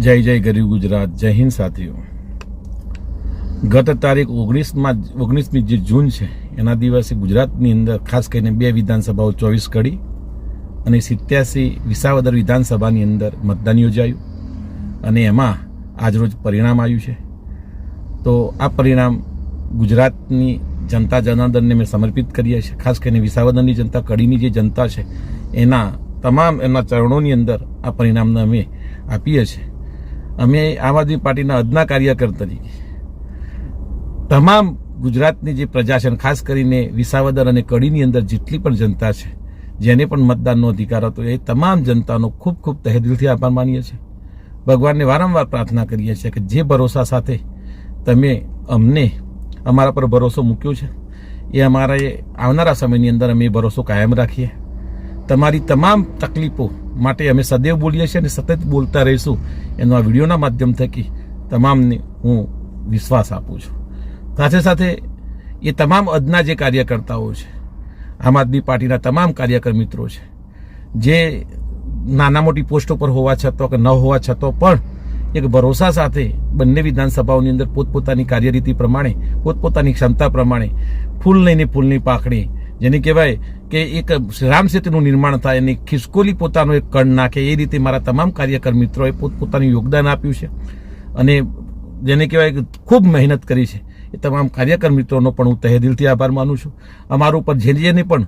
જય જય ગરીબ ગુજરાત, જય હિન્દ સાથીઓ. ગત તારીખ ઓગણીસમાં ઓગણીસમી જે જૂન છે, એના દિવસે ગુજરાતની અંદર ખાસ કરીને બે વિધાનસભાઓ ચોવીસ કડી અને સિત્યાસી વિસાવદર વિધાનસભાની અંદર મતદાન યોજાયું અને એમાં આજરોજ પરિણામ આવ્યું છે. તો આ પરિણામ ગુજરાતની જનતા જનાર્દનને મેં સમર્પિત કરીએ છીએ. ખાસ કરીને વિસાવદરની જનતા, કડીની જે જનતા છે, એના તમામ એમના ચરણોની અંદર આ પરિણામને અમે આપીએ છીએ. અમે આમ આદમી પાર્ટીના અદના કાર્યકર તરીકે તમામ ગુજરાતની જે પ્રજા છે ખાસ કરીને વિસાવદર અને કડીની અંદર જેટલી પણ જનતા છે, જેને પણ મતદાનનો અધિકાર હતો, એ તમામ જનતાનો ખૂબ ખૂબ તહેદિલથી આભાર માનીએ છીએ. ભગવાનને વારંવાર પ્રાર્થના કરીએ છીએ કે જે ભરોસા સાથે તમે અમને અમારા પર ભરોસો મૂક્યો છે, એ અમારા આવનારા સમયની અંદર અમે એ ભરોસો કાયમ રાખીએ. તમારી તમામ તકલીફો માટે અમે સદૈવ બોલીએ છીએ અને સતત બોલતા રહીશું. એનો આ વિડીયોના માધ્યમ થકી તમામને હું વિશ્વાસ આપું છું. સાથે સાથે એ તમામ અદના જે કાર્યકર્તાઓ છે, આમ આદમી પાર્ટીના તમામ કાર્યકર મિત્રો છે, જે નાના મોટી પોસ્ટો પર હોવા છતાં કે ન હોવા છતાં પણ એક ભરોસા સાથે બંને વિધાનસભાઓની અંદર પોતપોતાની કાર્યરીતિ પ્રમાણે, પોતપોતાની ક્ષમતા પ્રમાણે ફૂલ લઈને ફૂલની પાકડી જેને કહેવાય કે એક રામ સેતુનું નિર્માણ થાય એની ખિસકોલી પોતાનો એક કણ નાખે, એ રીતે મારા તમામ કાર્યકર મિત્રોએ પોતપોતાનું યોગદાન આપ્યું છે. અને જેને કહેવાય કે ખૂબ મહેનત કરી છે. એ તમામ કાર્યકર મિત્રોનો પણ હું તહેદિલથી આભાર માનું છું. અમારા ઉપર જે જેને પણ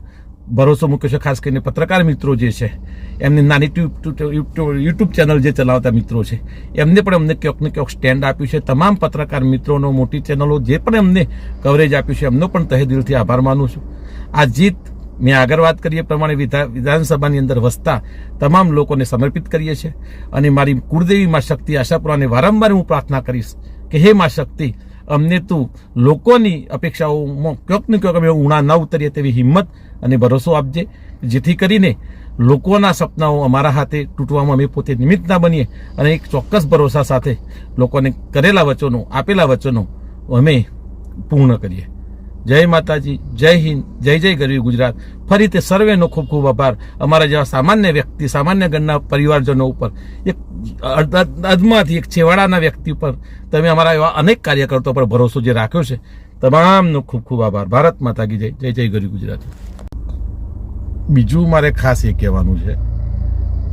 ભરોસો મૂક્યો છે, ખાસ કરીને પત્રકાર મિત્રો જે છે, એમની નાની યુટ્યુબ ચેનલ જે ચલાવતા મિત્રો છે, એમને પણ અમને ક્યાંક ને ક્યાંક સ્ટેન્ડ આપ્યું છે. તમામ પત્રકાર મિત્રોનો, મોટી ચેનલો જે પણ એમને કવરેજ આપ્યું છે, એમનો પણ તહેદિલથી આભાર માનું છું. આ જીત મેં આગળ વાત કરી એ પ્રમાણે વિધા- વિધાનસભાની અંદર વસતા તમામ લોકોને સમર્પિત કરીએ છીએ. અને મારી કુળદેવી માં શક્તિ આશાપુરાને વારંવાર હું પ્રાર્થના કરીશ કે હે માં શક્તિ અમને તું લોકોની અપેક્ષાઓમાં ક્યાંક ને ક્યાંક અમે ઉણા ન ઉતરીએ તેવી હિંમત અને ભરોસો આપજે, જેથી કરીને લોકોના સપનાઓ અમારા હાથે તૂટવામાં અમે પોતે નિમિત્ત ના બનીએ અને એક ચોક્કસ ભરોસા સાથે લોકોને કરેલા વચનો, આપેલા વચનો અમે પૂર્ણ કરીએ. જય માતાજી, જય હિન્દ, જય જય ગરવી ગુજરાત. ફરી તે સર્વેનો ખૂબ ખૂબ આભાર. અમારા જેવા સામાન્ય વ્યક્તિ, સામાન્ય ગણના પરિવારજનો ઉપર, એક અદમાંથી એક છેવાડાના વ્યક્તિ ઉપર તમે અમારા એવા અનેક કાર્યકર્તાઓ પર ભરોસો જે રાખ્યો છે, તમામનો ખૂબ ખૂબ આભાર. ભારત માતા કી જય જય જય ગરવી ગુજરાત. બીજું મારે ખાસ એ કહેવાનું છે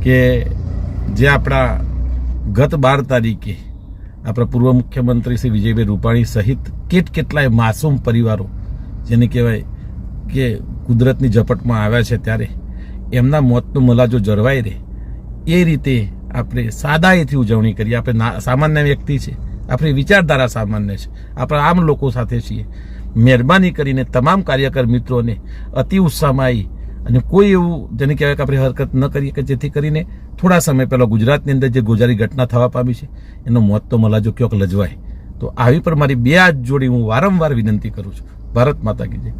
કે જે આપણા ગત બાર તારીખે આપણા પૂર્વ મુખ્યમંત્રી શ્રી વિજયભાઈ રૂપાણી સહિત કેટ કેટલાય માસૂમ પરિવારો જેને કહેવાય કે કુદરતની ઝપટમાં આવ્યા છે ત્યારે એમના મોતનો મલાજો જળવાઈ રહે. એ રીતે આપણે સાદાઈથી ઉજવણી કરીએ. આપણે સામાન્ય વ્યક્તિ છે. આપણી વિચારધારા સામાન્ય છે. આપણે આમ લોકો સાથે છીએ. મહેરબાની કરીને તમામ કાર્યકર મિત્રોને અતિ ઉત્સાહમાં આવી અને કોઈ એવું જેને કહેવાય કે આપણે હરકત ન કરીએ કે જેથી કરીને થોડા સમય પહેલાં ગુજરાતની અંદર જે ગોજારી ઘટના થવા પામી છે, એનો મોત તો મલાજો ક્યાંક લજવાય. તો આવી પર મારી બે હાથ જોડી હું વારંવાર વિનંતી કરું છું. ભારત માતા કી